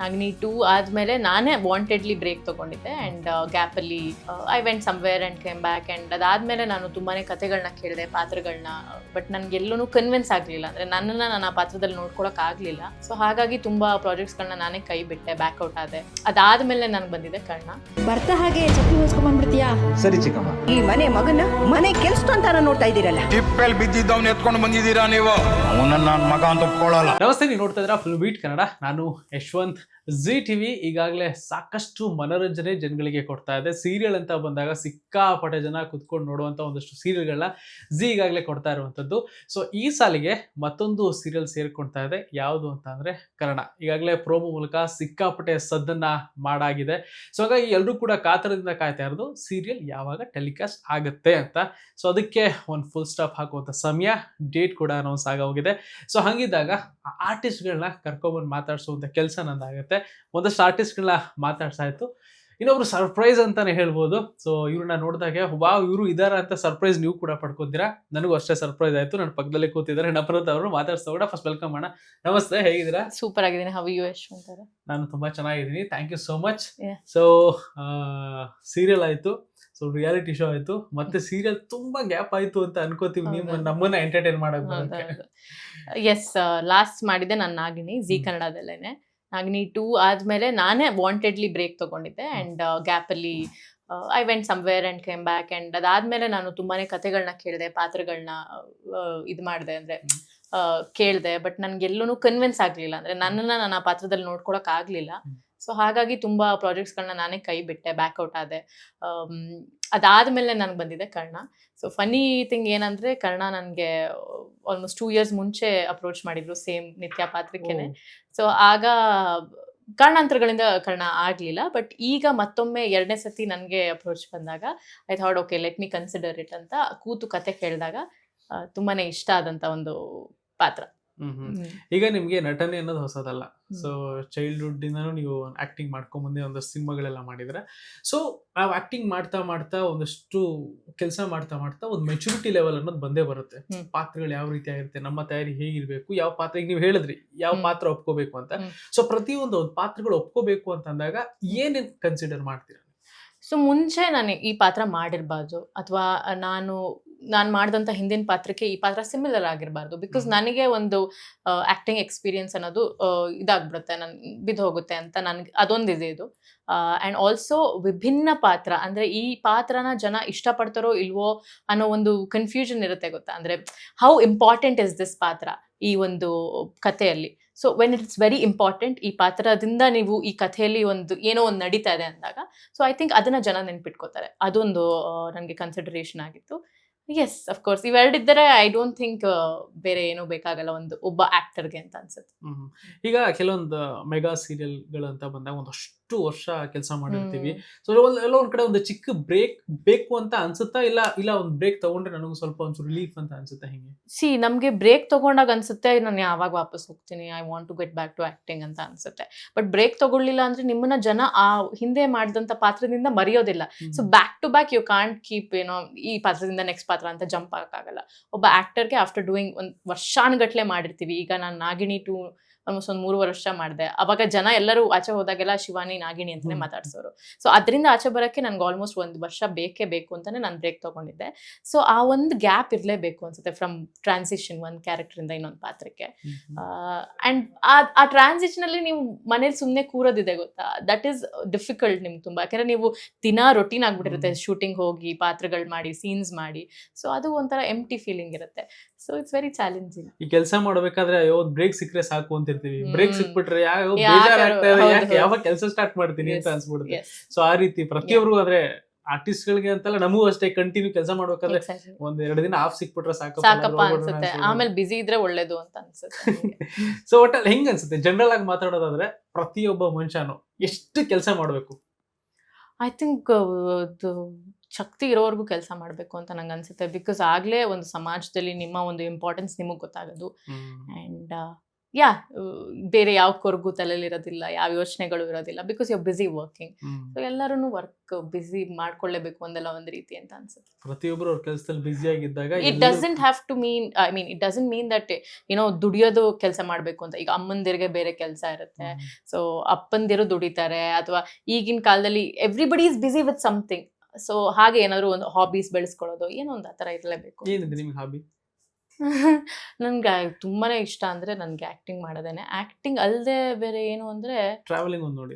ನಾಗಿನಿ two ಆದಮೇಲೆ ನಾನೇ wantedly break ತೊಗೊಂಡಿದ್ದೆ ಆ್ಯಂಡ್ ಗ್ಯಾಪಲ್ಲಿ I went somewhere and came back and ಅದಾದಮೇಲೆ ನಾನು ತುಂಬಾ ಕಥೆಗಳನ್ನ ಕೇಳಿದೆ ಪಾತ್ರಗಳನ್ನ ಬಟ್ ನನಗೆಲ್ಲೂ ಕನ್ವಿನ್ಸ್ ಆಗಲಿಲ್ಲ. ಅಂದರೆ ನನ್ನನ್ನು ನಾನು ಆ ಪಾತ್ರದಲ್ಲಿ ನೋಡ್ಕೊಳಕ್ ಆಗಲಿಲ್ಲ. ಸೊ ಹಾಗಾಗಿ ತುಂಬ ಪ್ರಾಜೆಕ್ಟ್ಸ್ಗಳನ್ನ ನಾನೇ ಕೈ ಬಿಟ್ಟೆ ಬ್ಯಾಕ್ಔಟ್ ಆದೆ. ಅದಾದಮೇಲೆ ನನಗೆ ಬಂದಿದೆ ಕರ್ಣ. ಬರ್ತಾ ಹಾಗೆ ಚಪ್ಪಿ ಹೊಲ್ಸ್ಕೊಂಡ್ಬಂದ್ಬಿಡ್ತೀಯಾ ಸರಿ ಚಿಕ್ಕಮ್ಮ. ಈ ಮನೆ ಮಗನ ಮನೆ ಕೆಲ್ಸ ಅಂತಾರ ನೋಡ್ತಾ ಇದ್ದೀರಲ್ಲ. ಟಿಪ್ಪೆಲ್ ಬಿದ್ದಿದ್ದವ್ನ ಎತ್ಕೊಂಡು ಬಂದಿದ್ದೀರಾ ನೀವು? ಅವನನ್ನ ನನ್ನ ಮಗ ಅಂತ ಒಪ್ಕೊಳ್ಳಲ್ಲ ನಮಸ್ತೆ ನೀವು ನೋಡ್ತಾ ಇದ್ದೀರಾ ಫುಲ್ ಬೀಟ್ ಕನ್ನಡ ನಾನು ಯಶವಂತ್. ಜಿ ಟಿವಿ ಈಗಾಗಲೇ ಸಾಕಷ್ಟು ಮನೋರಂಜನೆ ಜನಗಳಿಗೆ ಕೊಡ್ತಾ ಇದೆ. ಸೀರಿಯಲ್ ಅಂತ ಬಂದಾಗ ಸಿಕ್ಕಾಪಟ್ಟೆ ಜನ ಕುತ್ಕೊಂಡು ನೋಡುವಂಥ ಒಂದಷ್ಟು ಸೀರಿಯಲ್ಗಳನ್ನ ಜಿ ಈಗಾಗಲೇ ಕೊಡ್ತಾ ಇರುವಂಥದ್ದು ಸೊ ಈ ಸಾಲಿಗೆ ಮತ್ತೊಂದು ಸೀರಿಯಲ್ ಸೇರ್ಕೊಳ್ತಾ ಇದೆ. ಯಾವುದು ಅಂತ ಅಂದರೆ ಕನ್ನಡ. ಈಗಾಗಲೇ ಪ್ರೋಮೋ ಮೂಲಕ ಸಿಕ್ಕಾಪಟ್ಟೆ ಸದ್ದನ್ನ ಮಾಡಾಗಿದೆ. ಸೊ ಹಾಗಾಗಿ ಎಲ್ಲರೂ ಕೂಡ ಕಾತರದಿಂದ ಕಾಯ್ತಾ ಇರೋದು. ಸೀರಿಯಲ್ ಯಾವಾಗ ಟೆಲಿಕಾಸ್ಟ್ ಆಗುತ್ತೆ ಅಂತ. ಸೊ ಅದಕ್ಕೆ ಒಂದು ಫುಲ್ ಸ್ಟಾಪ್ ಹಾಕುವಂಥ ಸಮಯ ಡೇಟ್ ಕೂಡ ಅನೌನ್ಸ್ ಆಗೋಗಿದೆ. ಸೊ ಹಂಗಿದ್ದಾಗ ಆರ್ಟಿಸ್ಟ್ಗಳನ್ನ ಕರ್ಕೊಂಡ್ಬಂದು ಮಾತಾಡಿಸುವಂಥ ಕೆಲಸ ನಂದಾಗುತ್ತೆ. ಒಂದಷ್ಟು ಆರ್ಟಿಸ್ಟ್ಗಳನ್ನ ಮಾತಾಡ್ಸಾಯ್ತು ಇನ್ನೊಬ್ರು ಸರ್ಪ್ರೈಸ್ ಅಂತಾನೆ ಹೇಳ್ಬೋದು. ಸೊ ಇವ್ರನ್ನ ನೋಡಿದಾಗ ವಾವ್ ಇವರು ಇದಾರ ಅಂತ ಸರ್ಪ್ರೈಸ್ ನೀವು ಕೂಡ ಪಡ್ಕೊತೀರಾ? ನನಗೂ ಅಷ್ಟೇ ಸರ್ಪ್ರೈಸ್ ಆಯ್ತು. ನನ್ನ ಪಕ್ಕದಲ್ಲೇ ಕೂತಿದ್ದಾರೆ. ನಪ್ರತ್ ಅವರು ಮಾತಾಡ್ಸೋಣ ಫಸ್ಟ್ ವೆಲ್ಕಮ್ ಅಣ್ಣ. ನಮಸ್ತೆ ಹೇಗಿದ್ದೀರಾ? ಸೂಪರ್ ಆಗಿದ್ದೀನಿ. ಹೌ ಯು ಯಶ್ ಅಂತಾರೆ ನಾನು ತುಂಬಾ ಚೆನ್ನಾಗಿದ್ದೀನಿ. Thank you so much. So serial ಆಯ್ತು. ಸೊ ರಿಯಾಲಿಟಿ ಶೋ ಆಯ್ತು. ಮತ್ತೆ ಸೀರಿಯಲ್ ತುಂಬಾ ಗ್ಯಾಪ್ ಆಯ್ತು ಅಂತ ಅನ್ಕೋತೀವಿ ನೀವು. ನಮ್ಮನ್ನ ಎಂಟರ್ಟೈನ್ ಅಂತ ಎಸ್ ಲಾಸ್ಟ್ ಮಾಡಿದೆ ನಾನು ನಾಗಿನಿ ಜಿ. ಕನ್ನಡದಲ್ಲೇನೆ. ನಾಗಿನಿ ಟೂ ಆದಮೇಲೆ ನಾನೇ ವಾಂಟೆಡ್ಲಿ ಬ್ರೇಕ್ ತೊಗೊಂಡಿದ್ದೆ ಆ್ಯಂಡ್ ಗ್ಯಾಪಲ್ಲಿ I went somewhere and came back and ಅದಾದ್ಮೇಲೆ ನಾನು ತುಂಬಾನೇ ಕಥೆಗಳನ್ನ ಕೇಳಿದೆ ಪಾತ್ರಗಳನ್ನ ಇದು ಮಾಡಿದೆ ಅಂದರೆ ಕೇಳಿದೆ ಬಟ್ ನನಗೆಲ್ಲೂ ಕನ್ವಿನ್ಸ್ ಆಗಲಿಲ್ಲ. ಅಂದರೆ ನನ್ನನ್ನು ನಾನು ಆ ಪಾತ್ರದಲ್ಲಿ ನೋಡ್ಕೊಳಕ್ ಆಗಲಿಲ್ಲ. ಸೊ ಹಾಗಾಗಿ ತುಂಬ ಪ್ರಾಜೆಕ್ಟ್ಸ್ಗಳನ್ನ ನಾನೇ ಕೈ ಬಿಟ್ಟೆ ಬ್ಯಾಕ್ಔಟ್ ಆದೆ. ಅದಾದ ಅದಾದಮೇಲೆ ನನಗೆ ಬಂದಿದೆ ಕರ್ಣ. ಸೊ ಫನಿ ಥಿಂಗ್ ಏನಂದರೆ ಕರ್ಣ ನನಗೆ ಆಲ್ಮೋಸ್ಟ್ ಟೂ ಇಯರ್ಸ್ ಮುಂಚೆ ಅಪ್ರೋಚ್ ಮಾಡಿದ್ರು ಸೇಮ್ ನಿತ್ಯ ಪಾತ್ರಕ್ಕೇನೆ ಸೊ ಆಗ ಕಾರಣಾಂತರಗಳಿಂದ ಕರ್ಣ ಆಗಲಿಲ್ಲ ಬಟ್ ಈಗ ಮತ್ತೊಮ್ಮೆ ಎರಡನೇ ಸತಿ ನನಗೆ ಅಪ್ರೋಚ್ ಬಂದಾಗ I thought okay let me consider it ಅಂತ ಕೂತು ಕತೆ ಕೇಳಿದಾಗ ತುಂಬಾ ಇಷ್ಟ ಆದಂಥ ಒಂದು ಪಾತ್ರ. ಈಗ ನಿಮ್ಗೆ ನಟನೆ ಅನ್ನೋದು ಹೊಸದಲ್ಲ. ಸೊ ಚೈಲ್ಡ್ಹುಡ್ ಇಂದಾನು ನೀವು ಆಕ್ಟಿಂಗ್ ಮಾಡ್ಕೊಂಡ್ ಬಂದೆ ಒಂದಷ್ಟು ಸಿನಿಮಾಗಳೆಲ್ಲ ಮಾಡಿದ್ರೆ. ಸೊ ನಾವು ಆಕ್ಟಿಂಗ್ ಮಾಡ್ತಾ ಮಾಡ್ತಾ ಒಂದಷ್ಟು ಕೆಲಸ ಮಾಡ್ತಾ ಮಾಡ್ತಾ ಒಂದು ಮೆಚುರಿಟಿ ಲೆವೆಲ್ ಅನ್ನೋದು ಬಂದೇ ಬರುತ್ತೆ. ಪಾತ್ರಗಳು ಯಾವ ರೀತಿ ಆಗಿರುತ್ತೆ ನಮ್ಮ ತಯಾರಿ ಹೇಗಿರ್ಬೇಕು ಯಾವ ಪಾತ್ರ ಈಗ ನೀವು ಹೇಳಿದ್ರಿ ಯಾವ. ಪಾತ್ರ ಒಪ್ಕೋಬೇಕು ಅಂತ. ಸೊ ಪ್ರತಿಯೊಂದು ಒಂದು ಪಾತ್ರಗಳು ಒಪ್ಕೋಬೇಕು ಅಂತ ಅಂದಾಗ ಏನೇನು ಕನ್ಸಿಡರ್ ಮಾಡ್ತೀರಾ? ಸೊ ಮುಂಚೆ ನಾನು ಈ ಪಾತ್ರ ಮಾಡಿರ್ಬಾರ್ದು. ಅಥವಾ ನಾನು ನಾನು ಮಾಡಿದಂಥ ಹಿಂದಿನ ಪಾತ್ರಕ್ಕೆ ಈ ಪಾತ್ರ ಸಿಮಿಲರ್ ಆಗಿರಬಾರ್ದು. ಬಿಕಾಸ್ ನನಗೆ ಒಂದು ಆ್ಯಕ್ಟಿಂಗ್ ಎಕ್ಸ್ಪೀರಿಯನ್ಸ್ ಅನ್ನೋದು ಇದಾಗ್ಬಿಡುತ್ತೆ. ನನ್ ಬಿದ್ದು ಹೋಗುತ್ತೆ ಅಂತ ನನಗೆ ಅದೊಂದು ಇದೆ. ಇದು ಆ್ಯಂಡ್ ಆಲ್ಸೋ ವಿಭಿನ್ನ ಪಾತ್ರ ಅಂದರೆ ಈ ಪಾತ್ರನ ಜನ ಇಷ್ಟಪಡ್ತಾರೋ ಇಲ್ವೋ ಅನ್ನೋ ಒಂದು ಕನ್ಫ್ಯೂಷನ್ ಇರುತ್ತೆ ಗೊತ್ತಾ? ಅಂದರೆ ಹೌ ಇಂಪಾರ್ಟೆಂಟ್ ಇಸ್ ದಿಸ್ ಪಾತ್ರ ಈ ಒಂದು ಕಥೆಯಲ್ಲಿ? So when it's very important ಈ ಪಾತ್ರದಿಂದ ನೀವು ಈ ಕಥೆಯಲ್ಲಿ ಒಂದು ಏನೋ ಒಂದು ನಡೀತಾ ಇದೆ ಅಂದಾಗ ಸೊ ಐ ಥಿಂಕ್ ಅದನ್ನು ಜನ ನೆನ್ಪಿಟ್ಕೋತಾರೆ. ಅದೊಂದು ನನಗೆ ಕನ್ಸಿಡರೇಷನ್ ಆಗಿತ್ತು. ಎಸ್ ಅಫ್ಕೋರ್ಸ್ ಇವೆರಡಿದ್ದರೆ ಐ ಡೋಂಟ್ ಥಿಂಕ್ ಬೇರೆ ಏನೂ ಬೇಕಾಗಲ್ಲ ಒಂದು ಒಬ್ಬ ಆಕ್ಟರ್ಗೆ ಅಂತ ಅನ್ಸುತ್ತೆ. ಈಗ ಕೆಲವೊಂದು ಮೆಗಾ ಸೀರಿಯಲ್ಗಳು ಅಂತ ಬಂದಾಗ ಒಂದಷ್ಟು ವರ್ಷ ಕೆಲಸ ಮಾಡಿರ್ತೀವಿ. ಸೊ ಒಂದ್ ಎಲ್ಲೋ ಒಂದ್ ಕಡೆ ಒಂದು ಚಿಕ್ಕ ಬ್ರೇಕ್ ಬೇಕು ಅಂತ ಅನ್ಸುತ್ತಾ ಇಲ್ಲ ಇಲ್ಲ ಒಂದು ಬ್ರೇಕ್ ತಗೊಂಡ್ರೆ ನನಗೆ ಸ್ವಲ್ಪ ಒಂಚೂರು ರಿಲೀಫ್ ಅಂತ ಅನ್ಸುತ್ತೆ ಹಿಂಗೆ? ಸಿ ನಮಗೆ ಬ್ರೇಕ್ ತಗೊಂಡಾಗ ಅನ್ಸುತ್ತೆ ನಾನು ಯಾವಾಗ ವಾಪಸ್ ಹೋಗ್ತೀನಿ I want to get back to acting ಅಂತ ಅನ್ಸುತ್ತೆ. ಬಟ್ ಬ್ರೇಕ್ ತಗೊಳ್ಳಿಲ್ಲ ಅಂದ್ರೆ ನಿಮ್ಮನ್ನ ಜನ ಆ ಹಿಂದೆ ಮಾಡಿದಂತ ಪಾತ್ರದಿಂದ ಮರೆಯೋದಿಲ್ಲ. So back to back you can't keep ಏನೋ ಈ ಪಾತ್ರದಿಂದ ನೆಕ್ಸ್ಟ್ ಪಾತ್ರ ಅಂತ ಜಂಪ್ ಆಗಕ್ಕಾಗಲ್ಲ. ಒಬ್ಬ ಆಕ್ಟರ್ಗೆ ಆಫ್ಟರ್ ಡೂಯಿಂಗ್ ಒಂದು ವರ್ಷಾನುಗಟ್ಲೆ ಮಾಡಿರ್ತೀವಿ. ಈಗ ನಾನು ನಾಗಿಣಿ ಟು ಆಲ್ಮೋಸ್ಟ್ ಒಂದು ಮೂರು ವರ್ಷ ಮಾಡಿದೆ. ಅವಾಗ ಜನ ಎಲ್ಲರೂ ಆಚೆ ಹೋದಾಗೆಲ್ಲ ಶಿವಾನಿ ನಾಗಿಣಿ ಅಂತಾನೆ ಮಾತಾಡ್ಸೋರು. ಸೊ ಅದರಿಂದ ಆಚೆ ಬರೋಕ್ಕೆ ನನಗೆ ಆಲ್ಮೋಸ್ಟ್ ಒಂದು ವರ್ಷ ಬೇಕೇ ಬೇಕು ಅಂತಾನೆ ನಾನು ಬ್ರೇಕ್ ತಗೊಂಡಿದ್ದೆ. ಸೊ ಆ ಒಂದು ಗ್ಯಾಪ್ ಇರಲೇಬೇಕು ಅನ್ಸುತ್ತೆ ಫ್ರಮ್ ಟ್ರಾನ್ಸಿಷನ್ ಒಂದು ಕ್ಯಾರೆಕ್ಟರಿಂದ ಇನ್ನೊಂದು ಪಾತ್ರಕ್ಕೆ. ಆ್ಯಂಡ್ ಆ ಟ್ರಾನ್ಸಿಷನ್ ಟ್ರಾನ್ಸಿಷನಲ್ಲಿ ನೀವು ಮನೇಲಿ ಸುಮ್ಮನೆ ಕೂರೋದಿದೆ ಗೊತ್ತಾ? ದಟ್ ಈಸ್ ಡಿಫಿಕಲ್ಟ್ ನಿಮ್ಗೆ ತುಂಬ. ಯಾಕಂದ್ರೆ ನೀವು ದಿನ ರೊಟೀನ್ ಆಗ್ಬಿಟ್ಟಿರುತ್ತೆ. ಶೂಟಿಂಗ್ ಹೋಗಿ ಪಾತ್ರಗಳು ಮಾಡಿ ಸೀನ್ಸ್ ಮಾಡಿ. ಸೊ ಅದು ಒಂಥರ ಎಂಟಿ ಫೀಲಿಂಗ್ ಇರುತ್ತೆ. ಸೊ ಇಟ್ಸ್ ವೆರಿ ಚಾಲೆಂಜಿಂಗ್ ಈ ಕೆಲಸ ಮಾಡಬೇಕಾದ್ರೆ ಅಯ್ಯೋ ಬ್ರೇಕ್ ಸಿಕ್ಕರೆ ಸಾಕು ಅಂತಿರ್ತೀವಿ ಬ್ರೇಕ್. ಸಿಕ್ಬಿಟ್ರೆ ಯಾವ ಯಾಕೆ ಬೇಜಾರಾಗ್ತಾ ಇದೆ ಯಾಕೆ ಯಾವಾಗ ಕೆಲಸ ಸ್ಟಾರ್ಟ್ ಮಾಡ್ತೀನಿ ಅಂತ. ಅನ್ಸ್ಬಿಡುತ್ತೆ. ಸೊ ಆ ರೀತಿ ಪ್ರತಿಯೊಬ್ರು ಅಂದ್ರೆ ಆರ್ಟಿಸ್ಟ್ ಗಳಿಗೆ ಅಂತಲ್ಲ ನಮಗೂ ಅಷ್ಟೇ ಕಂಟಿನ್ಯೂ ಕೆಲಸ ಮಾಡ್ಬೇಕಾದ್ರೆ ಒಂದ್ ಎರಡು ದಿನ ಆಫ್ ಸಿಕ್ಬಿಟ್ರೆ ಸಾಕು ಸಾಕಪ್ಪ ಅನ್ಸುತ್ತೆ. ಆಮೇಲೆ ಬಿಸಿ ಇದ್ರೆ ಒಳ್ಳೇದು ಅಂತ ಅನ್ಸುತ್ತೆ ಸೊ ಒಟ್ಟಲ್ಲಿ ಹೆಂಗ್ ಅನ್ಸುತ್ತೆ? ಜನರಲ್ ಆಗಿ ಮಾತಾಡೋದಾದ್ರೆ ಪ್ರತಿಯೊಬ್ಬ ಮನುಷ್ಯನು ಎಷ್ಟು ಕೆಲಸ ಮಾಡ್ಬೇಕು? ಐ ಥಿಂಕ್ ಶಕ್ತಿ ಇರೋವರೆಗೂ ಕೆಲಸ ಮಾಡಬೇಕು ಅಂತ ನಂಗೆ ಅನ್ಸುತ್ತೆ. ಬಿಕಾಸ್ ಆಗಲೇ ಒಂದು ಸಮಾಜದಲ್ಲಿ ನಿಮ್ಮ ಒಂದು ಇಂಪಾರ್ಟೆನ್ಸ್ ನಿಮಗೆ ಗೊತ್ತಾಗೋದು. ಆ್ಯಂಡ್ ಯಾ ಬೇರೆ ಯಾವ ಕೊರಗು ತಲೆಯಲ್ಲಿ ಇರೋದಿಲ್ಲ ಯಾವ ಯೋಚನೆಗಳು ಇರೋದಿಲ್ಲ because you busy working so ಎಲ್ಲರೂ ವರ್ಕ್ ಬಿಸಿ ಮಾಡ್ಕೊಳ್ಳೇಬೇಕು ಒಂದಲ್ಲ ಒಂದು ರೀತಿ ಅಂತ ಅನ್ಸುತ್ತೆ. ಪ್ರತಿಯೊಬ್ಬರು ಅವ್ರ ಕೆಲಸದಲ್ಲಿ ಬ್ಯುಸಿ ಆಗಿದ್ದಾಗ it doesn't have to mean I mean it doesn't mean that ಏನೋ ದುಡಿಯೋದು ಕೆಲಸ ಮಾಡಬೇಕು ಅಂತ. ಈಗ ಅಮ್ಮಂದಿರಿಗೆ ಬೇರೆ ಕೆಲಸ ಇರುತ್ತೆ. ಸೊ ಅಪ್ಪಂದಿರು ದುಡಿತಾರೆ ಅಥವಾ ಈಗಿನ ಕಾಲದಲ್ಲಿ everybody is busy with something so ಹಾಗೆ ಏನಾದ್ರು ಒಂದು ಹಾಬೀಸ್ ಬೆಳೆಸ್ಕೊಳ್ಳೋದು ಏನೋ ಒಂದು ಆ ಥರ ಇರಲೇಬೇಕು. ಏನಿದೆ ನಿಮ್ಗೆ ಹಾಬಿ ನನ್ಗೆ ತುಂಬಾನೇ ಇಷ್ಟ ಅಂದ್ರೆ ನನ್ಗೆ ಆಕ್ಟಿಂಗ್ ಮಾಡೋದೇನೆ. ಆಕ್ಟಿಂಗ್ ಅಲ್ಲದೆ ಬೇರೆ ಏನು ಅಂದ್ರೆ ಟ್ರಾವೆಲಿಂಗ್ ಒಂದು ನೋಡಿ.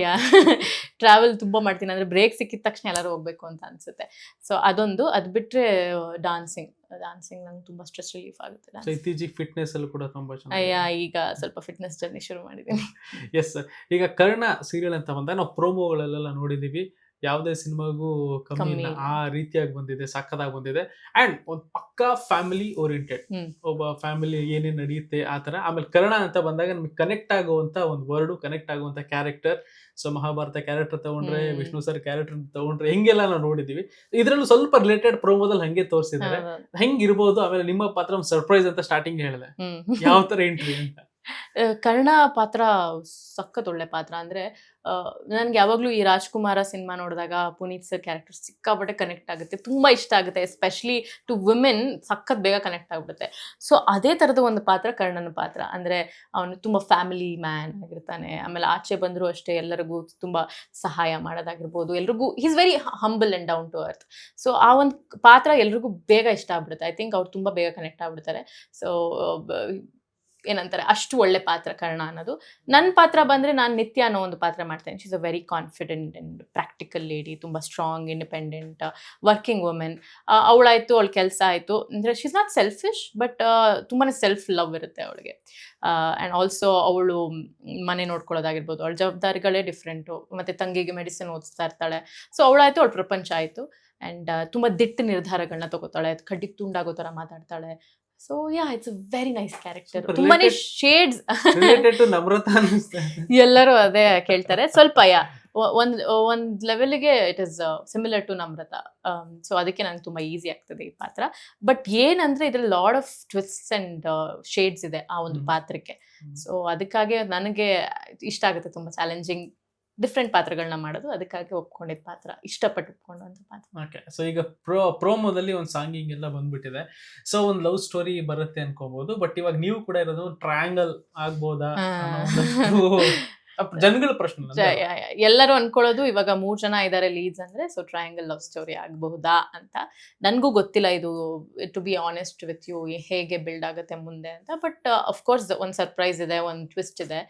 ಯಾ ಟ್ರಾವೆಲ್ ತುಂಬಾ ಮಾಡ್ತೀನಿ. ಅಂದ್ರೆ ಬ್ರೇಕ್ ಸಿಕ್ಕಿದ ತಕ್ಷಣ ಎಲ್ಲರೂ ಹೋಗ್ಬೇಕು ಅಂತ ಅನ್ಸುತ್ತೆ. ಸೊ ಅದೊಂದು. ಅದ್ ಬಿಟ್ರೆ ಡಾನ್ಸಿಂಗ್ ಡಾನ್ಸಿಂಗ್ ನಂಗೆ ತುಂಬಾ ಸ್ಟ್ರೆಸ್ ರಿಲೀಫ್ ಆಗುತ್ತೆ. ಸೊ. ಇತ್ತೀಚೆಗೆ ಫಿಟ್ನೆಸ್ ಅಲ್ಲಿ ಕೂಡ ತುಂಬಾ ಅಯ್ಯ ಚೆನ್ನಾಗಿ ಈಗ ಸ್ವಲ್ಪ ಫಿಟ್ನೆಸ್ ಜರ್ನಿ ಶುರು ಮಾಡಿದ್ದೀನಿ ಎಸ್ ಈಗ ಕರ್ಣ ಸೀರಿಯಲ್ ಅಂತ ಬಂದಾಗ ನಾವು ಪ್ರೋಮೋಗಳಲ್ಲೆಲ್ಲ ನೋಡಿದೀವಿ. ಯಾವುದೇ ಸಿನಿಮಾಗೂ ಕಮ್ಮಿ. ಆ ರೀತಿಯಾಗಿ ಬಂದಿದೆ ಸಕ್ಕದಾಗಿ ಬಂದಿದೆ. ಅಂಡ್ ಒಂದು ಪಕ್ಕಾ ಫ್ಯಾಮಿಲಿ ಓರಿಯೆಂಟೆಡ್. ಒಬ್ಬ ಫ್ಯಾಮಿಲಿ ಏನೇನ್ ನಡೆಯುತ್ತೆ ಆ ತರ ಆಮೇಲೆ ಕರ್ಣ ಅಂತ ಬಂದಾಗ ನಮಗೆ ಕನೆಕ್ಟ್ ಆಗುವಂತ ಒಂದು ವರ್ಡ್ ಕನೆಕ್ಟ್ ಆಗುವಂತ ಕ್ಯಾರೆಕ್ಟರ್ ಸೊ ಮಹಾಭಾರತ ಕ್ಯಾರೆಕ್ಟರ್ ತಗೊಂಡ್ರೆ ವಿಷ್ಣು ಸರ್ ಕ್ಯಾರೆಕ್ಟರ್ ತಗೊಂಡ್ರೆ ಹೆಂಗೆಲ್ಲ ನಾವು ನೋಡಿದೀವಿ ಇದ್ರಲ್ಲೂ ಸ್ವಲ್ಪ ರಿಲೇಟೆಡ್ ಪ್ರೋಮೋದಲ್ಲಿ ಹಂಗೆ ತೋರಿಸಿದ್ದಾರೆ. ಹೆಂಗಿರ್ಬೋದು ಆಮೇಲೆ ನಿಮ್ಮ ಪಾತ್ರ ಒಂದು ಸರ್ಪ್ರೈಸ್ ಅಂತ ಸ್ಟಾರ್ಟಿಂಗ್ ಹೇಳಿದೆ. ಯಾವ ತರ ಎಂಟ್ರಿ ಅಂತ. ಕರ್ಣ ಪಾತ್ರ ಸಖತ್ ಒಳ್ಳೆ ಪಾತ್ರ. ಅಂದ್ರೆ ನನ್ಗೆ ಯಾವಾಗ್ಲೂ ಈ ರಾಜ್ಕುಮಾರ ಸಿನಿಮಾ ನೋಡಿದಾಗ ಪುನೀತ್ ಸರ್ ಕ್ಯಾರೆಕ್ಟರ್ ಸಿಕ್ಕಾಪಟ್ಟೆ ಕನೆಕ್ಟ್ ಆಗುತ್ತೆ. ತುಂಬಾ ಇಷ್ಟ ಆಗುತ್ತೆ. ಎಸ್ಪೆಷಲಿ ಟು ವುಮೆನ್ ಸಖತ್ ಬೇಗ ಕನೆಕ್ಟ್ ಆಗ್ಬಿಡುತ್ತೆ. ಸೊ ಅದೇ ತರದ ಒಂದು ಪಾತ್ರ ಕರ್ಣನ ಪಾತ್ರ. ಅಂದ್ರೆ, ಅವನು ತುಂಬಾ ಫ್ಯಾಮಿಲಿ ಮ್ಯಾನ್ ಆಗಿರ್ತಾನೆ. ಆಮೇಲೆ ಆಚೆ ಬಂದ್ರು ಅಷ್ಟೇ ಎಲ್ಲರಿಗೂ ತುಂಬಾ ಸಹಾಯ ಮಾಡೋದಾಗಿರ್ಬೋದು. ಎಲ್ರಿಗೂ is very humble and down to earth so ಆ ಒಂದು ಪಾತ್ರ ಎಲ್ರಿಗೂ ಬೇಗ ಇಷ್ಟ ಆಗ್ಬಿಡುತ್ತೆ. ಐ ಥಿಂಕ್ ಅವ್ರು ತುಂಬಾ ಬೇಗ ಕನೆಕ್ಟ್ ಆಗ್ಬಿಡ್ತಾರೆ. ಸೊ ಏನಂತಾರೆ, ಅಷ್ಟು ಒಳ್ಳೆ ಪಾತ್ರ ಕರ್ಣ ಅನ್ನೋದು. ನನ್ನ ಪಾತ್ರ ಬಂದರೆ ನಾನು ನಿತ್ಯ ಅನ್ನೋ ಒಂದು ಪಾತ್ರ ಮಾಡ್ತೇನೆ. She's a very confident and practical lady ತುಂಬ ಸ್ಟ್ರಾಂಗ್ ಇಂಡಿಪೆಂಡೆಂಟ್ ವರ್ಕಿಂಗ್ ವುಮೆನ್ ಅವಳಾಯಿತು, ಅವಳ ಕೆಲಸ ಆಯಿತು. ಅಂದರೆ ಶೀಸ್ ನಾಟ್ ಸೆಲ್ಫಿಶ್ ಬಟ್ ತುಂಬಾ ಸೆಲ್ಫ್ ಲವ್ ಇರುತ್ತೆ ಅವಳಿಗೆ. ಆ್ಯಂಡ್ ಆಲ್ಸೋ ಅವಳು ಮನೆ ನೋಡ್ಕೊಳ್ಳೋದಾಗಿರ್ಬೋದು. ಅವಳ ಜವಾಬ್ದಾರಿಗಳೇ ಡಿಫ್ರೆಂಟು ಮತ್ತು ತಂಗಿಗೆ ಮೆಡಿಸಿನ್ ಓದಿಸ್ತಾ ಇರ್ತಾಳೆ. ಸೊ ಅವಳಾಯಿತು, ಅವಳ ಪ್ರಪಂಚ ಆಯಿತು. ಆ್ಯಂಡ್ ತುಂಬ ದಿಟ್ಟ ನಿರ್ಧಾರಗಳನ್ನ ತಗೋತಾಳೆ. ಕಡ್ಡಿಗೆ ತುಂಡಾಗೋ ಥರ ಮಾತಾಡ್ತಾಳೆ. So ya it's a very nice character ತುಂಬಾನೇ related- ಶೇಡ್ಸ್. ಎಲ್ಲರೂ ಅದೇ ಕೇಳ್ತಾರೆ ಸ್ವಲ್ಪ ಯಾ ಒಂದ್ ಒಂದ್ ಲೆವೆಲ್ಗೆ it is similar to Namratha so ಅದಕ್ಕೆ ನಂಗೆ ತುಂಬಾ ಈಸಿ ಆಗ್ತದೆ ಈ ಪಾತ್ರ ಬಟ್ ಏನಂದ್ರೆ ಇದ್ರಲ್ಲಿ lot of twist and shades ಇದೆ ಆ ಒಂದು. ಪಾತ್ರಕ್ಕೆ. ಸೊ ಅದಕ್ಕಾಗಿ ನನಗೆ ಇಷ್ಟ ಆಗುತ್ತೆ ತುಂಬಾ ಚಾಲೆಂಜಿಂಗ್ ಡಿಫ್ರೆಂಟ್ ಪಾತ್ರಗಳನ್ನ ಮಾಡೋದು ಅದಕ್ಕಾಗಿ ಒಪ್ಕೊಂಡಿದ್ದ ಪಾತ್ರ ಇಷ್ಟಪಟ್ಟು ಒಪ್ಕೊಂಡಂತ ಪಾತ್ರ. ಓಕೆ ಸೊ ಈಗ ಪ್ರೋ ಪ್ರೋಮೋದಲ್ಲಿ ಒಂದು ಸಾಂಗಿಂಗ್ ಎಲ್ಲ ಬಂದ್ಬಿಟ್ಟಿದೆ. ಸೊ ಒಂದು ಲವ್ ಸ್ಟೋರಿ ಬರುತ್ತೆ ಅನ್ಕೋಬಹುದು ಬಟ್ ಇವಾಗ ನೀವು ಕೂಡ ಇರೋದು ಟ್ರಯಾಂಗಲ್ ಆಗ್ಬೋದಾ ಜನಗಳ ಪ್ರಶ್ನೆ ಎಲ್ಲರೂ ಅನ್ಕೊಳ್ಳೋದು ಇವಾಗ ಮೂರ್ ಜನ ಇದಾರೆ ಲೀಡ್ಸ್ ಅಂದ್ರೆ ಸೊ ಟ್ರಯಾಂಗಲ್ ಲವ್ ಸ್ಟೋರಿ ಆಗಬಹುದಾ ಅಂತ. ನನಗೂ ಗೊತ್ತಿಲ್ಲ ಇದು to be honest with you ಹೇಗೆ ಬಿಲ್ಡ್ ಆಗುತ್ತೆ ಮುಂದೆ ಅಂತ. ಬಟ್ ಅಫ್ಕೋರ್ಸ್ ಒಂದು ಸರ್ಪ್ರೈಸ್ ಇದೆ ಒಂದು ಟ್ವಿಸ್ಟ್ ಇದೆ.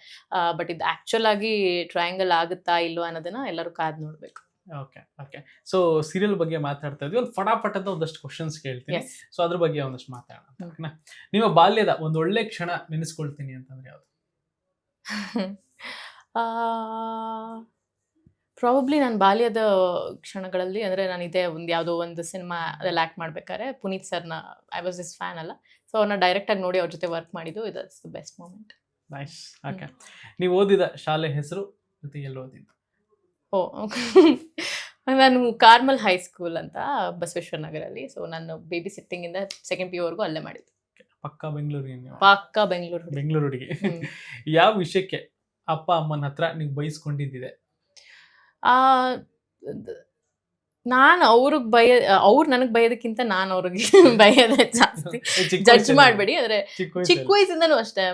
ಬಟ್ ಇದು ಆಕ್ಚುಲ್ ಆಗಿ ಟ್ರಯಾಂಗಲ್ ಆಗುತ್ತಾ ಇಲ್ವಾ ಅನ್ನೋದನ್ನ ಎಲ್ಲರೂ ಕಾದ್ ನೋಡ್ಬೇಕು. Okay okay. ಸೊ ಸೀರಿಯಲ್ ಬಗ್ಗೆ ಮಾತಾಡ್ತಾ ಇದ್ವಿ. ಒಂದು ಫಟಾಫಟ್ ಅಂತ ಒಂದಷ್ಟು ಕ್ವಶನ್ಸ್ ಕೇಳ್ತೀನಿ. ಸೊ ಅದ್ರ ಬಗ್ಗೆ ಒಂದಷ್ಟು ಮಾತಾಡೋಣ ನಿಮ್ಮ ಬಾಲ್ಯದ ಒಂದು ಒಳ್ಳೆ ಕ್ಷಣ ನೆನೆಸ್ಕೊಳ್ತೀನಿ ಅಂತಂದ್ರೆ ಯಾವ್ದು? ಪ್ರಾಬಬ್ಲಿ ನನ್ನ ಬಾಲ್ಯದ ಕ್ಷಣಗಳಲ್ಲಿ ಅಂದರೆ ನಾನು ಇದೇ ಒಂದು ಯಾವುದೋ ಒಂದು ಸಿನಿಮಾ ಅದೆಲ್ಲ ಆ್ಯಕ್ಟ್ ಮಾಡ್ಬೇಕಾದ್ರೆ ಪುನೀತ್ ಸರ್ನ ಐ ವಾಸ್ ಇಸ್ ಫ್ಯಾನ್ ಅಲ್ಲ. ಸೊ ಅವ್ರನ್ನ ಡೈರೆಕ್ಟಾಗಿ ನೋಡಿ ಅವ್ರ ಜೊತೆ ವರ್ಕ್ ಮಾಡಿದ್ದು it was the best moment nice okay ನೀವು ಓದಿದ ಶಾಲೆ ಹೆಸರು ಮತ್ತೆ ಎಲ್ಲಿ ಓದಿದ್ದು? ಓ ನಾನು ಕಾರ್ಮಲ್ ಹೈಸ್ಕೂಲ್ ಅಂತ ಬಸವೇಶ್ವರ ನಗರಲ್ಲಿ. ಸೊ ನಾನು ಬೇಬಿ ಸಿಟ್ಟಿಂಗಿಂದ ಸೆಕೆಂಡ್ ಪಿ ಯುವರೆಗೂ ಅಲ್ಲೇ ಮಾಡಿದ್ದು. ಪಕ್ಕ ಬೆಂಗಳೂರಿಗೆ ಪಕ್ಕ ಬೆಂಗಳೂರು. ಬೆಂಗಳೂರು ಹುಡುಗಿ. ಯಾವ ವಿಷಯಕ್ಕೆ ಅಪ್ಪ ಅಮ್ಮನ ಹತ್ರ ನೀವು ಬೈಸ್ಕೊಂಡಿದ್ದಿದೆ ಆ ನಾನು ಅವ್ರಿಗೆ ಬಯ ಅವ್ರು ನನಗೆ ಬಯೋದಕ್ಕಿಂತ ನಾನು ಅವ್ರಿಗೆ ಭಯದ ಜಾಸ್ತಿ. ಜಡ್ಜ್ ಮಾಡಬೇಡಿ ಅಂದ್ರೆ ಚಿಕ್ಕ ವಯಸ್ಸಿಂದನೂ ಅಷ್ಟೇ.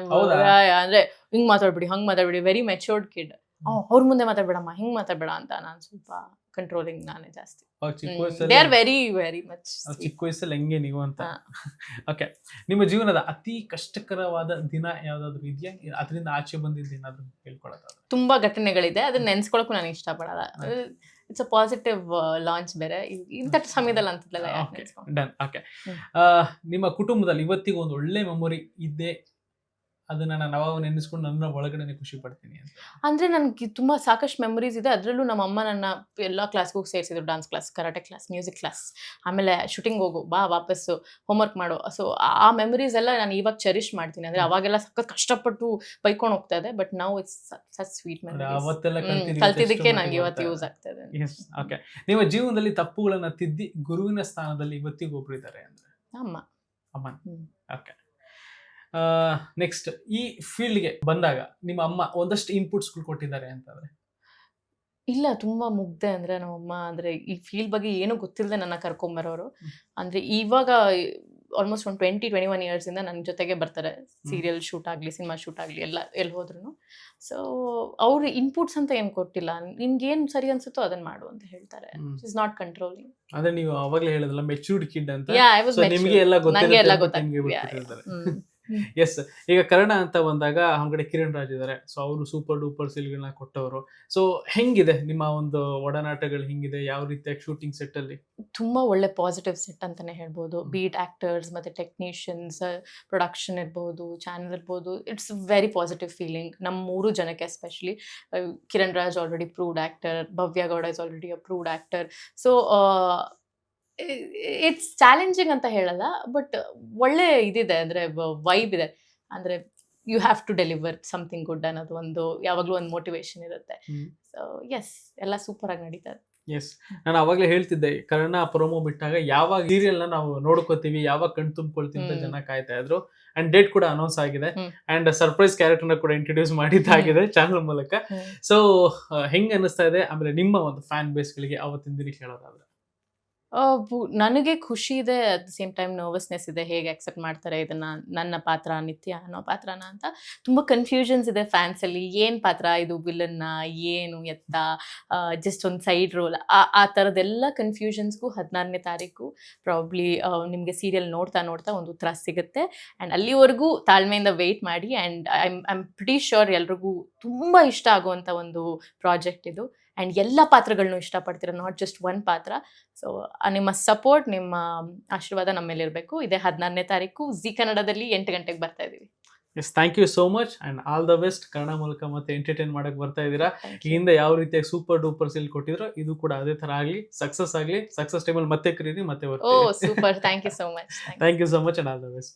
ಅಂದ್ರೆ ಹಿಂಗ್ ಮಾತಾಡ್ಬಿಡಿ ಹಂಗ್ ಮಾತಾಡ್ಬಿಡಿ. ವೆರಿ ಮೆಚೂರ್ಡ್ ಕಿಡ್ ಅವ್ರ ಮುಂದೆ ಮಾತಾಡ್ಬೇಡಮ್ಮ ಹಿಂಗ್ ಮಾತಾಡ್ಬೇಡ ಅಂತ ನಾನು ಸ್ವಲ್ಪ ಕಂಟ್ರೋಲಿಂಗ್ ನಾನೇ ಜಾಸ್ತಿ. ಚಿಕ್ಕ ದೇ ವಯಸ್ಸಲ್ಲಿ ಆರ್ ವೆರಿ ವೆರಿ ಮಚ್ ಚಿಕ್ಕ ವಯಸ್ಸಲ್ಲಿ ಹೆಂಗೆ ನೀವು ಅಂತ? ಓಕೆ ನಿಮ್ಮ ಜೀವನದ ಅತಿ ಕಷ್ಟಕರವಾದ ದಿನ ಯಾವ್ದಾದ್ರು ಇದೆಯಾ? ಅದರಿಂದ ಆಚೆ ಬಂದಿದ್ದು ಏನಾದ್ರು ಹೇಳ್ಕೊಳೋದಾದ್ರೆ ತುಂಬಾ ಘಟನೆಗಳಿದೆ. ಅದನ್ನ ನೆನ್ಸ್ಕೊಳಕ್ಕೂ ನಾನು ಇಷ್ಟಪಡಲ್ಲ. ಇಟ್ಸ್ ಅ ಪಾಸಿಟಿವ್ ಲಾಂಚ್ ಬೇರೆ. ಇಂಥ ಸಮಯದಲ್ಲಿ ಅಂತದಲ್ಲ ಡನ್ ಓಕೆ ನಿಮ್ಮ ಕುಟುಂಬದಲ್ಲಿ ಇವತ್ತಿಗೂ ಒಂದು ಒಳ್ಳೆ ಮೆಮೊರಿ ಇದ್ದೆ ಅದನ್ನ ನಾನು ಅವಾಗ ನೆನೆಸ್ಕೊಂಡು ನನ್ನ ಒಳಗಡೆ ಖುಷಿ ಪಡ್ತೀನಿ ಅಂತ. ಅಂದ್ರೆ ನನ್ಗೆ ತುಂಬಾ ಸಾಕಷ್ಟು ಮೆಮೊರೀಸ್ ಇದೆ. ಅದರಲ್ಲೂ ನಮ್ಮ ಅಮ್ಮ ನನ್ನ ಎಲ್ಲ ಕ್ಲಾಸ್ಗೂ ಸೇರಿಸಿದ್ರು. Dance class karate class music class ಆಮೇಲೆ ಶೂಟಿಂಗ್ ಹೋಗು ಬಾ ವಾಪಸ್ಸು ಹೋಮ್ವರ್ಕ್ ಮಾಡು. ಸೊ ಆ ಮೆಮೊರೀಸ್ ಎಲ್ಲ ನಾನು ಇವಾಗ ಚೆರಿಶ್ ಮಾಡ್ತೀನಿ. ಅಂದ್ರೆ ಅವಾಗೆಲ್ಲ ಸಖತ್ ಕಷ್ಟಪಟ್ಟು ಬೈಕೊಂಡು ಹೋಗ್ತಾ ಇದೆ ಬಟ್ ನಾವು ಇಟ್ಸ್ ಸಚ್ ಸ್ವೀಟ್ ಕಲ್ತಿದ್ದು ಕಲ್ತಿದ್ದಕ್ಕೆ ನಂಗೆ ಇವತ್ತು ಯೂಸ್ ಆಗ್ತಾ ಇದೆ ಓಕೆ ನಿಮ್ಮ ಜೀವನದಲ್ಲಿ ತಪ್ಪುಗಳನ್ನ ತಿದ್ದಿ ಗುರುವಿನ ಸ್ಥಾನದಲ್ಲಿ ಇವತ್ತಿಗೂ ಒಬ್ಬರಿದ್ದಾರೆ ಅಂದ್ರೆ? ಅಮ್ಮ. ಅಮ್ಮ ಹ್ಮ್. ಓಕೆ ನೆಕ್ಸ್ಟ್ ಈ ಫೀಲ್ಡ್ಗೆ ಬಂದಾಗ ನಿಮ್ಮ ಅಮ್ಮ ಒಂದಷ್ಟು ಇನ್ಪುಟ್ಸ್ಗಳು ಕೊಟ್ಟಿದ್ದಾರೆ ಅಂತಂದ್ರೆ? ಇಲ್ಲ ತುಂಬಾ ಮುಗ್ಧೆ ಅಂದ್ರೆ ನಮ್ಮಮ್ಮ ಅಂದ್ರೆ ಈ ಫೀಲ್ಡ್ ಬಗ್ಗೆ ಏನು ಗೊತ್ತಿಲ್ಲದೆ ನನ್ನ ಕರ್ಕೊಂಬರೋರು. ಬರೋರು ಅಂದ್ರೆ ಇವಾಗ ಆಲ್ಮೋಸ್ಟ್ ಒಂದು ಟ್ವೆಂಟಿ ಟ್ವೆಂಟಿ ಒನ್ ಇಯರ್ಸ್ ಇಂದ ನನ್ನ ಜೊತೆಗೆ ಬರ್ತಾರೆ. ಸೀರಿಯಲ್ ಶೂಟ್ ಆಗಲಿ ಸಿನಿಮಾ ಶೂಟ್ ಆಗಲಿ ಎಲ್ಲ ಎಲ್ಲಿ ಹೋದ್ರು ಸೊ ಅವ್ರ ಇನ್ಪುಟ್ಸ್ ಅಂತ ಏನು ಕೊಟ್ಟಿಲ್ಲ. ನಿನ್ಗೇನು ಏನ್ ಸರಿ ಅನ್ಸುತ್ತೋ ಅದನ್ನ ಮಾಡು ಅಂತ ಹೇಳ್ತಾರೆ. ಇಸ್ ನಾಟ್ ಕಂಟ್ರೋಲಿಂಗ್ ಅಂದ್ರೆ ನೀವು ಅವಾಗಲೇ ಹೇಳಿದ್ರಲ್ಲ ಮೆಚೂರ್ಡ್ ಕಿಡ್ ಅಂತ. ಯಾ ಐ ವಾಸ್ ಸೊ ನಿಮಗೆ ಎಲ್ಲ ಗೊತ್ತಿರುತ್ತೆ ಎಸ್ ಈಗ ಕರ್ಣ ಅಂತ ಬಂದಾಗ ಅವ್ನ ಕಿರಣ್ ರಾಜ್ ಇದ್ದಾರೆ ಸೊ ಅವರು ಸೂಪರ್ ಡೂಪರ್ ಸಿಲ್ಗಳನ್ನ ಕೊಟ್ಟವರು. ಸೊ ಹೆಂಗಿದೆ ನಿಮ್ಮ ಒಂದು ಒಡನಾಟಗಳು ಹೆಂಗಿದೆ? ಯಾವ ರೀತಿಯಾಗಿ ಶೂಟಿಂಗ್ ಸೆಟ್ ಅಲ್ಲಿ? ತುಂಬಾ ಒಳ್ಳೆ ಪಾಸಿಟಿವ್ ಸೆಟ್ ಅಂತಾನೆ ಹೇಳ್ಬೋದು. ಬೀಟ್ ಆಕ್ಟರ್ಸ್ ಮತ್ತೆ ಟೆಕ್ನಿಷಿಯನ್ಸ್ ಪ್ರೊಡಕ್ಷನ್ ಇರ್ಬೋದು ಚಾನಲ್ ಇರ್ಬೋದು. ಇಟ್ಸ್ ವೆರಿ ಪಾಸಿಟಿವ್ ಫೀಲಿಂಗ್ ನಮ್ಮ ಮೂರು ಜನಕ್ಕೆ especially Kiran Raj already proved actor Bhavya Gowda is already a proved actor so it's challenging ಅಂತ ಹೇಳಲ್ಲ ಬಟ್ ಒಳ್ಳೆ ಇದಿದೆ ಅಂದ್ರೆ ವೈಬ್ ಇದೆ. ಅಂದ್ರೆ you have to deliver something good ಅನ್ನೋದು ಒಂದು ಯಾವಾಗಲೂ ಒಂದು ಮೋಟಿವೇಶನ್ ಇರುತ್ತೆ. ಸೊ ಎಸ್ ಎಲ್ಲ ಸೂಪರ್ ಆಗಿ ನಡೀತಾ ಇದೆ. ಎಸ್ ನಾನು ಅವಾಗಲೇ ಹೇಳ್ತಿದ್ದೆ ಕರ್ಣ ಪ್ರೊಮೋ ಬಿಟ್ಟಾಗ ಯಾವಾಗ ಸೀರಿಯಲ್ನ ನಾವು ನೋಡ್ಕೋತೀವಿ ಯಾವಾಗ ಕಣ್ ತುಂಬ್ಕೊಳ್ತೀವಿ ಅಂತ ಜನ ಕಾಯ್ತಾ ಇದ್ರು. ಅಂಡ್ ಡೇಟ್ ಕೂಡ ಅನೌನ್ಸ್ ಆಗಿದೆ. ಅಂಡ್ ಸರ್ಪ್ರೈಸ್ ಕ್ಯಾರೆಕ್ಟರ್ನ ಕೂಡ ಇಂಟ್ರೊಡ್ಯೂಸ್ ಮಾಡಿದ್ದಾಗಿದೆ ಚಾನಲ್ ಮೂಲಕ. ಸೊ ಹೆಂಗ್ ಅನಿಸ್ತಾ ಇದೆ ಆಮೇಲೆ ನಿಮ್ಮ ಒಂದು ಫ್ಯಾನ್ ಬೇಸ್ಗಳಿಗೆ ಅವತ್ತಿನ ದಿನ ಹೇಳೋದಾದ್ರೆ ನನಗೆ ಖುಷಿ ಇದೆ, at the same time nervousness ಇದೆ, ಹೇಗೆ ಅಕ್ಸೆಪ್ಟ್ ಮಾಡ್ತಾರೆ ಇದನ್ನ, ನನ್ನ ಪಾತ್ರ ನಿತ್ಯ ಅನ್ನೋ ಪಾತ್ರನ ಅಂತ ತುಂಬ ಕನ್ಫ್ಯೂಷನ್ಸ್ ಇದೆ ಫ್ಯಾನ್ಸ್ ಅಲ್ಲಿ ಏನ್ ಪಾತ್ರ? ಇದು ವಿಲನ್ನ, ಏನು ಎತ್ತ? ಜಸ್ಟ್ ಒಂದು ಸೈಡ್ ರೋಲ್. ಆ ಥರದ್ದೆಲ್ಲ ಕನ್ಫ್ಯೂಷನ್ಸ್ಗೂ ಹದಿನಾರನೇ ತಾರೀಕು ಪ್ರಾಬ್ಲಿ ನಿಮಗೆ ಸೀರಿಯಲ್ ನೋಡ್ತಾ ನೋಡ್ತಾ ಒಂದು ಉತ್ತರ ಸಿಗುತ್ತೆ. ಆ್ಯಂಡ್ ಅಲ್ಲಿವರೆಗೂ ತಾಳ್ಮೆಯಿಂದ ವೆಯ್ಟ್ ಮಾಡಿ and I I'm pretty sure ಎಲ್ರಿಗೂ ತುಂಬ ಇಷ್ಟ ಆಗುವಂಥ ಒಂದು ಪ್ರಾಜೆಕ್ಟ್ ಇದು. ಆ್ಯಂಡ್ ಎಲ್ಲ ಪಾತ್ರಗಳನ್ನೂ ಇಷ್ಟಪಡ್ತೀರ ನಾಟ್ ಜಸ್ಟ್ ಒನ್ ಪಾತ್ರ. ಸೊ ನಿಮ್ಮ ಸಪೋರ್ಟ್ ನಿಮ್ಮ ಆಶೀರ್ವಾದ ನಮ್ಮ ಮೇಲೆ ಇರಬೇಕು. ಇದೇ ಹದಿನಾರನೇ ತಾರೀಕು ಜಿ ಕನ್ನಡದಲ್ಲಿ ಎಂಟು ಗಂಟೆಗೆ ಬರ್ತಾ ಇದ್ದೀವಿ yes thank you so much and all the best Kannada ಮೂಲಕ ಮತ್ತೆ ಎಂಟರ್ಟೈನ್ ಮಾಡೋಕ್ಕೆ ಬರ್ತಾ ಇದ್ದೀರಾ ಈ. ಹಿಂದೆ ಯಾವ ರೀತಿಯಾಗಿ ಸೂಪರ್ ಡೂಪರ್ ಸಿಲ್ ಕೊಟ್ಟಿದ್ರು ಇದು ಕೂಡ ಅದೇ ಥರ ಆಗಲಿ ಸಕ್ಸಸ್ ಆಗಲಿ ಸಕ್ಸಸ್ ಟೈಮಲ್ಲಿ ಮತ್ತೆ ಕರೀರಿ ಮತ್ತೆ ಓ super thank you so much thank you so much and all the best